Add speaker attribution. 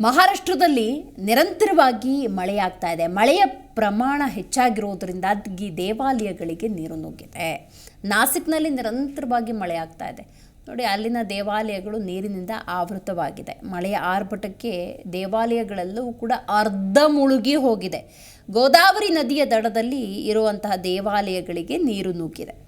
Speaker 1: ಮಹಾರಾಷ್ಟ್ರದಲ್ಲಿ ನಿರಂತರವಾಗಿ ಮಳೆಯಾಗ್ತಾ ಇದೆ. ಮಳೆಯ ಪ್ರಮಾಣ ಹೆಚ್ಚಾಗಿರೋದ್ರಿಂದಾಗಿ ದೇವಾಲಯಗಳಿಗೆ ನೀರು ನುಗ್ಗಿದೆ. ನಾಸಿಕ್ನಲ್ಲಿ ನಿರಂತರವಾಗಿ ಮಳೆ ಆಗ್ತಾ ಇದೆ. ನೋಡಿ, ಅಲ್ಲಿನ ದೇವಾಲಯಗಳು ನೀರಿನಿಂದ ಆವೃತವಾಗಿದೆ. ಮಳೆಯ ಆರ್ಭಟಕ್ಕೆ ದೇವಾಲಯಗಳೆಲ್ಲವೂ ಕೂಡ ಅರ್ಧ ಮುಳುಗಿ ಹೋಗಿದೆ. ಗೋದಾವರಿ ನದಿಯ ದಡದಲ್ಲಿ ಇರುವಂತಹ ದೇವಾಲಯಗಳಿಗೆ ನೀರು ನುಗ್ಗಿದೆ.